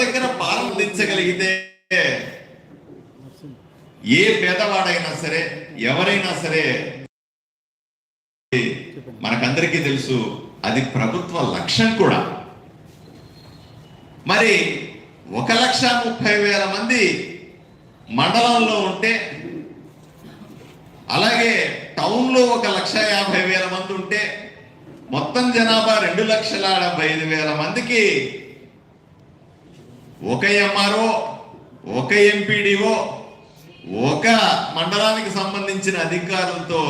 దగ్గర పారందించగలిగితే ఏ పేదవాడైనా సరే ఎవరైనా సరే మనకందరికీ తెలుసు అది ప్రభుత్వ లక్ష్యం కూడా. మరి ఒక లక్ష ముప్పై వేల మంది మండలంలో ఉంటే అలాగే టౌన్లో ఒక లక్ష యాభై వేల మంది ఉంటే మొత్తం జనాభా రెండు లక్షల డెబ్బై ఐదు వేల మందికి ఒక ఎంఆర్ఓ ఒక ఎంపీడీఓ ఒక మండలానికి సంబంధించిన అధికారులతో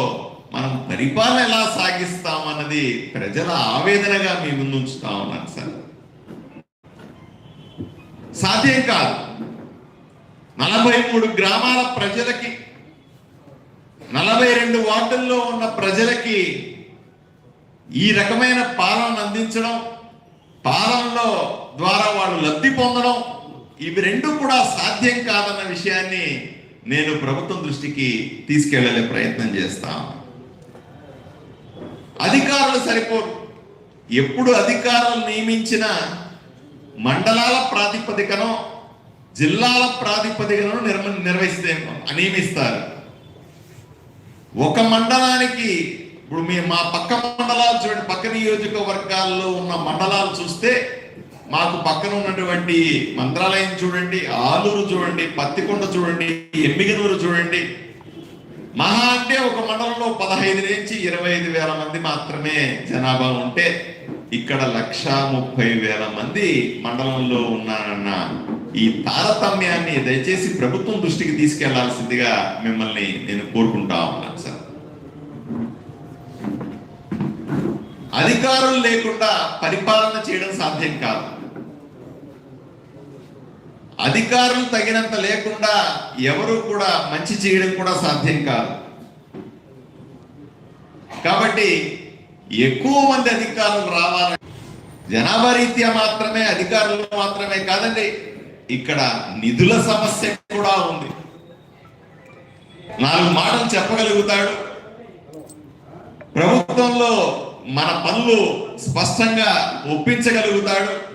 మనం పరిపాలన ఎలా సాగిస్తామన్నది ప్రజల ఆవేదనగా మీ ముందుంచుతా ఉన్నాను సార్. సాధ్యం కాదు. నలభై మూడు గ్రామాల ప్రజలకి నలభై రెండు వార్డుల్లో ఉన్న ప్రజలకి ఈ రకమైన పాలన అందించడం పాలనలో ద్వారా వాళ్ళు లబ్ధి పొందడం ఇవి రెండు కూడా సాధ్యం కాదన్న విషయాన్ని నేను ప్రభుత్వం దృష్టికి తీసుకెళ్ళే ప్రయత్నం చేస్తాను అధికారులు సరిపోరు. ఎప్పుడు అధికారులు నియమించిన మండలాల ప్రాతిపదికను జిల్లాల ప్రాతిపదికను నిర్మ నిర్వహిస్తే నియమిస్తారు. ఒక మండలానికి ఇప్పుడు మీ మా పక్క మండలాలు చూడండి పక్క నియోజకవర్గాల్లో ఉన్న మండలాలు చూస్తే మాకు పక్కన ఉన్నటువంటి మంత్రాలయం చూడండి ఆలూరు చూడండి పత్తికొండ చూడండి ఎమ్మిగనూరు చూడండి. మహా అంటే ఒక మండలంలో పదహైదు నుంచి ఇరవై ఐదు వేల మంది మాత్రమే జనాభా ఉంటే ఇక్కడ లక్ష ముప్పై వేల మంది మండలంలో ఉన్నారన్న ఈ తారతమ్యాన్ని దయచేసి ప్రభుత్వం దృష్టికి తీసుకెళ్ళాల్సిందిగా మిమ్మల్ని నేను కోరుకుంటా ఉన్నాను సార్. అధికారులు లేకుండా పరిపాలన చేయడం సాధ్యం కాదు. అధికారం తగినంత లేకుండా ఎవరు కూడా మంచి చేయడం కూడా సాధ్యం కాదు. కాబట్టి ఎక్కువ మంది అధికారులు రావాలి. జనాభా రీత్యా మాత్రమే అధికారులు మాత్రమే కాదండి ఇక్కడ నిధుల సమస్య కూడా ఉంది. నాలుగు మాటలు చెప్పగలుగుతాడు. ప్రభుత్వంలో మన పనులు స్పష్టంగా ఒప్పించగలుగుతాడు.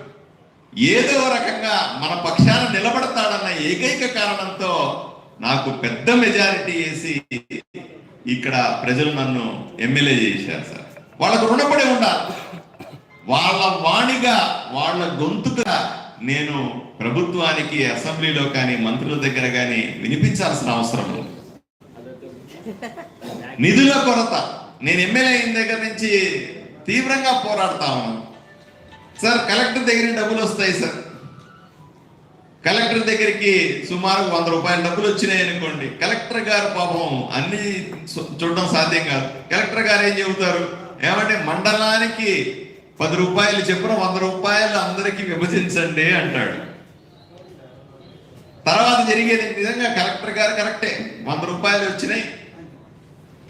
ఏదో రకంగా మన పక్షాన నిలబడతాడన్న ఏకైక కారణంతో నాకు పెద్ద మెజారిటీ వేసి ఇక్కడ ప్రజలు నన్ను ఎమ్మెల్యే చేశారు సార్. వాళ్ళకు రుణపడి ఉండాలి. వాళ్ళ వాణిగా వాళ్ళ గొంతుగా నేను ప్రభుత్వానికి అసెంబ్లీలో కానీ మంత్రుల దగ్గర కానీ వినిపించాల్సిన అవసరం నిధుల కొరత. నేను ఎమ్మెల్యే అయిన దగ్గర నుంచి తీవ్రంగా పోరాడుతా ఉన్నాను. సార్ కలెక్టర్ దగ్గర డబ్బులు వస్తాయి సార్. కలెక్టర్ దగ్గరికి సుమారు వంద రూపాయల డబ్బులు వచ్చినాయి అనుకోండి. కలెక్టర్ గారు పాపం అన్ని చూడడం సాధ్యం కాదు. కలెక్టర్ గారు ఏం చెబుతారు? ఏమంటే మండలానికి పది రూపాయలు చెప్పున వంద రూపాయలు అందరికీ విభజించండి అంటాడు. తర్వాత జరిగేది నిజంగా కలెక్టర్ గారు కరెక్టే. వంద రూపాయలు వచ్చినాయి.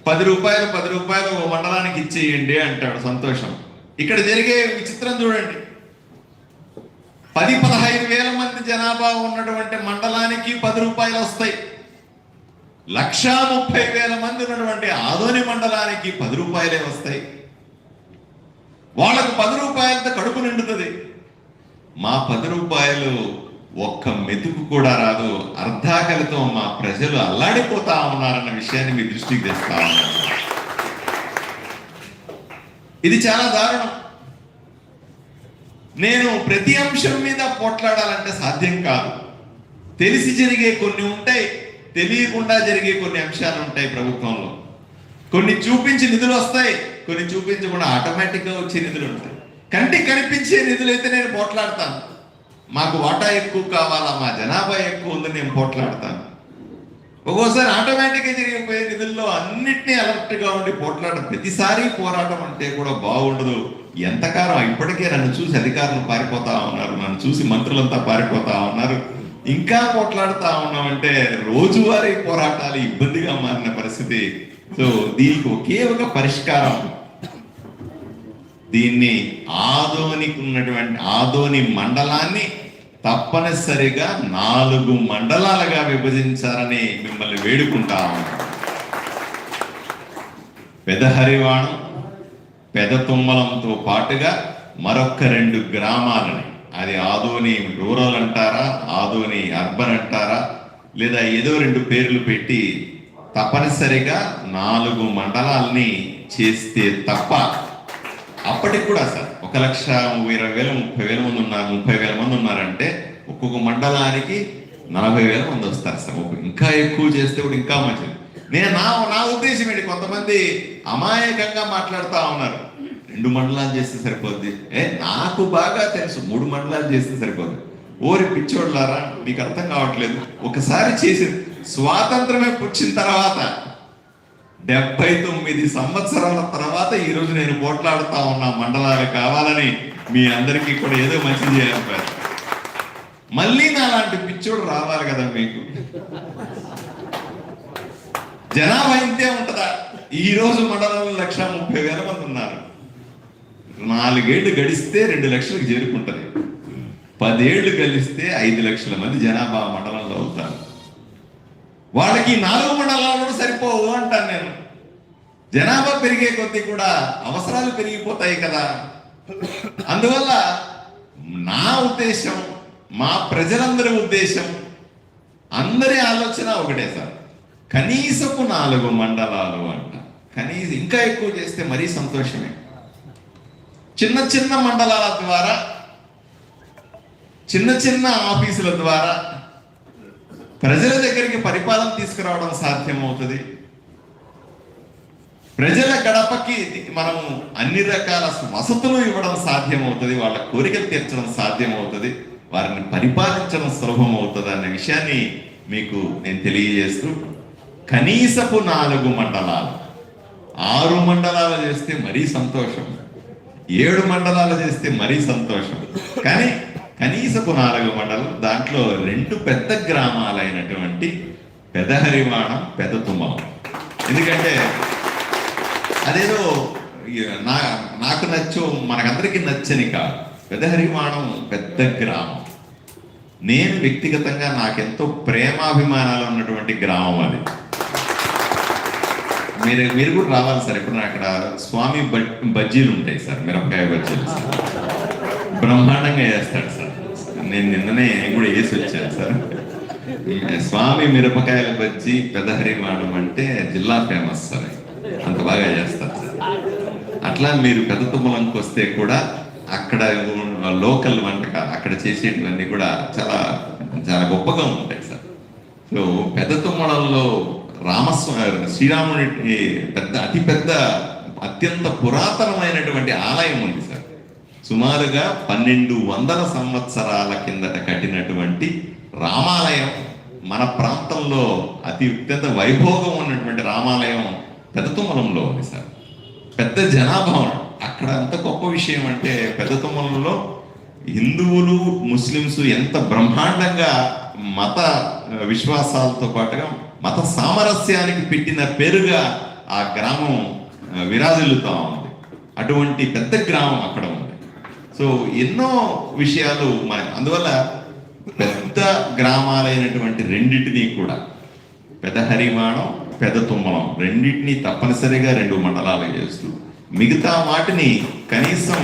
పది రూపాయలు పది రూపాయలు ఓ మండలానికి ఇచ్చేయండి అంటాడు సంతోషం. ఇక్కడ జరిగే విచిత్రం చూడండి. పది పదహైదు వేల మంది జనాభా ఉన్నటువంటి మండలానికి పది రూపాయలు వస్తాయి. లక్షా ముప్పై వేల మంది ఉన్నటువంటి ఆదోని మండలానికి పది రూపాయలే వస్తాయి. వాళ్ళకు పది రూపాయలతో కడుపు నిండుతుంది. మా పది రూపాయలు ఒక్క మెతుకు కూడా రాదు అర్ధాకలితో మా ప్రజలు అల్లాడిపోతా ఉన్నారన్న విషయాన్ని మీ దృష్టికి తెస్తా ఉన్నాను. ఇది చాలా దారుణం. నేను ప్రతి అంశం మీద పోట్లాడాలంటే సాధ్యం కాదు. తెలిసి జరిగే కొన్ని ఉంటాయి తెలియకుండా జరిగే కొన్ని అంశాలు ఉంటాయి ప్రభుత్వంలో. కొన్ని చూపించి నిధులు వస్తాయి కొన్ని చూపించకుండా ఆటోమేటిక్గా వచ్చే నిధులు ఉంటాయి. కంటికి కనిపించే నిధులు అయితే నేను పోట్లాడతాను. మాకు వాటా ఎక్కువ కావాలా? మా జనాభా ఎక్కువ ఉంది నేను పోట్లాడతాను. ఒక్కోసారి ఆటోమేటిక్గా జరిగిపోయే నిధుల్లో అన్నిటినీ అలర్ట్గా ఉండి పోట్లాడడం. ప్రతిసారి పోరాటం అంటే కూడా బాగుండదు. ఎంతకాలం? ఇప్పటికే నన్ను చూసి అధికారులు పారిపోతా ఉన్నారు. నన్ను చూసి మంత్రులంతా పారిపోతా ఉన్నారు. ఇంకా పోట్లాడుతా ఉన్నామంటే రోజువారీ పోరాటాలు ఇబ్బందిగా మారిన పరిస్థితి. సో దీనికి ఒకే ఒక పరిష్కారం. దీన్ని ఆదోనికి ఉన్నటువంటి ఆదోని మండలాన్ని తప్పనిసరిగా నాలుగు మండలాలుగా విభజించాలని మిమ్మల్ని వేడుకుంటా పెదహరివాణం పెద తుమ్మలంతో పాటుగా మరొక రెండు గ్రామాలని అది ఆదోని రూరల్ అంటారా ఆదోని అర్బన్ అంటారా లేదా ఏదో రెండు పేర్లు పెట్టి తప్పనిసరిగా నాలుగు మండలాల్ని చేస్తే తప్ప అప్పటికి కూడా సార్ ఒక లక్ష ఇరవై వేల ముప్పై వేల మంది ఉన్నారు ముప్పై వేల మంది ఉన్నారంటే ఒక్కొక్క మండలానికి నలభై వేల మంది వస్తారు సార్. ఇంకా ఎక్కువ చేస్తే కూడా ఇంకా మంచిది. నేను నా నా ఉద్దేశం ఏంటి? కొంతమంది అమాయకంగా మాట్లాడుతూ ఉన్నారు. రెండు మండలాలు చేస్తే సరిపోద్ది. ఏ నాకు బాగా తెలుసు మూడు మండలాలు చేస్తే సరిపోద్ది. ఓరి పిచ్చోళ్ళారా మీకు అర్థం కావట్లేదు. ఒకసారి చేసి స్వాతంత్రమే పుచ్చిన తర్వాత డెబ్బై తొమ్మిది సంవత్సరాల తర్వాత ఈ రోజు నేను పోట్లాడుతా ఉన్న. మండలాలు కావాలని మీ అందరికీ కూడా ఏదో మంచి చేయాలి మళ్ళీ నా లాంటి పిచ్చోడు రావాలి కదా మీకు. జనాభా ఇంతే ఉంటుందా? ఈ రోజు మండలంలో లక్ష ముప్పై వేల మంది ఉన్నారు. నాలుగేళ్ళు గడిస్తే రెండు లక్షలకు చేరుకుంటది. పదేళ్ళు గడిస్తే ఐదు లక్షల మంది జనాభా మండలంలో అవుతారు. వాళ్ళకి నాలుగు మండలాలు కూడా సరిపోవు అంటాను నేను. జనాభా పెరిగే కొద్దీ కూడా అవసరాలు పెరిగిపోతాయి కదా. అందువల్ల నా ఉద్దేశం మా ప్రజలందరి ఉద్దేశం అందరి ఆలోచన ఒకటే సార్. కనీసపు నాలుగు మండలాలు అంట. కనీసం ఇంకా ఎక్కువ చేస్తే మరీ సంతోషమే. చిన్న చిన్న మండలాల ద్వారా చిన్న చిన్న ఆఫీసుల ద్వారా ప్రజల దగ్గరికి పరిపాలన తీసుకురావడం సాధ్యమవుతుంది. ప్రజల గడపకి మనం అన్ని రకాల వసతులు ఇవ్వడం సాధ్యమవుతుంది. వాళ్ళ కోరికలు తీర్చడం సాధ్యమవుతుంది. వారిని పరిపాలించడం సులభం అవుతుంది అనే విషయాన్ని మీకు నేను తెలియజేస్తూ కనీసపు నాలుగు మండలాలు. ఆరు మండలాలు చేస్తే మరీ సంతోషం. ఏడు మండలాలు చేస్తే మరీ సంతోషం. కానీ కనీసపు నాలుగు మండలం దాంట్లో రెండు పెద్ద గ్రామాలైనటువంటి పెదహరివాణం పెద్ద తుమ్మలం ఎందుకంటే అదేదో నా నాకు నచ్చు మనకందరికీ నచ్చని కాదు. పెదహరివాణం పెద్ద గ్రామం. నేను వ్యక్తిగతంగా నాకెంతో ప్రేమాభిమానాలు ఉన్నటువంటి గ్రామం అది. మీరు మీరు కూడా రావాలి సార్ ఇప్పుడు అక్కడ స్వామి బజ్జీలు ఉంటాయి సార్ మిరపకాయ బజ్జీలు. బ్రహ్మాండంగా చేస్తాడు సార్. నేను నిన్ననే కూడా వేసి వచ్చాను సార్. స్వామి మిరపకాయల పెదహరి పెదహరివాణం అంటే జిల్లా ఫేమస్ సార్. అంత బాగా చేస్తారు సార్. అట్లా మీరు పెద్ద తుమ్మలంకి వస్తే కూడా అక్కడ లోకల్ వంటకాలు అక్కడ చేసేటివన్నీ కూడా చాలా చాలా గొప్పగా ఉంటాయి సార్. సో పెద్ద తుమ్మలంలో రామస్వామి శ్రీరాముని పెద్ద అతి పెద్ద అత్యంత పురాతనమైనటువంటి ఆలయం ఉంది సార్. సుమారుగా పన్నెండు వందల సంవత్సరాల కిందట కట్టినటువంటి రామాలయం మన ప్రాంతంలో అతి అత్యంత వైభోగం ఉన్నటువంటి రామాలయం పెద్ద తుమ్మలంలో ఉంది సార్. పెద్ద జనాభా అక్కడ అంత గొప్ప విషయం అంటే పెద్ద తుమ్మలంలో హిందువులు ముస్లిమ్స్ ఎంత బ్రహ్మాండంగా మత విశ్వాసాలతో పాటుగా మత సామరస్యానికి పెట్టిన పేరుగా ఆ గ్రామం విరాజిల్లుతా ఉంది. అటువంటి పెద్ద గ్రామం అక్కడ ఉంది సో ఎన్నో విషయాలు మన అందువల్ల పెద్ద గ్రామాలైనటువంటి రెండింటినీ కూడా పెద్ద హరిమాణం పెద్ద తుమ్మలం రెండింటినీ తప్పనిసరిగా రెండు మండలాలు చేస్తూ మిగతా వాటిని కనీసం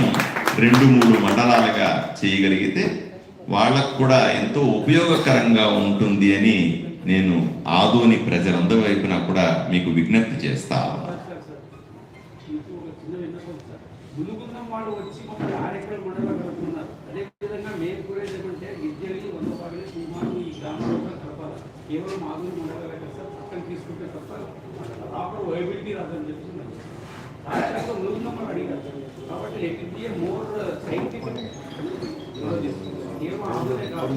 రెండు మూడు మండలాలుగా చేయగలిగితే వాళ్ళకు కూడా ఎంతో ఉపయోగకరంగా ఉంటుంది అని నేను ఆదోని ప్రజలందరి వైపున కూడా మీకు విజ్ఞప్తి చేస్తాను ములుగున్న వాళ్ళు వచ్చి మమ్మల్ని ఆరెక్కడ మండలం కలుపుతున్నారు అదే విధంగా మేము కూడా ఏమంటే గిద్దెలి వందపాడి సుమారు ఈ గ్రామంలో కూడా కలపాలి. కేవలం మాధురి మండలాలే కదా సార్ పక్కన తీసుకుంటే తప్ప ప్రాపర్ వైబిలిటీ రాదని చెప్తున్నారు రాష్ట్రంలో అడిగారు. కాబట్టి బి మోర్ సైంటిఫిక్ కేవలం ఆందోళన కాదు.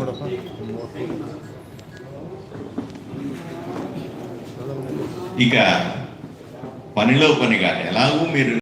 ఇక పనిలో పనిగా ఎలాగూ మీరు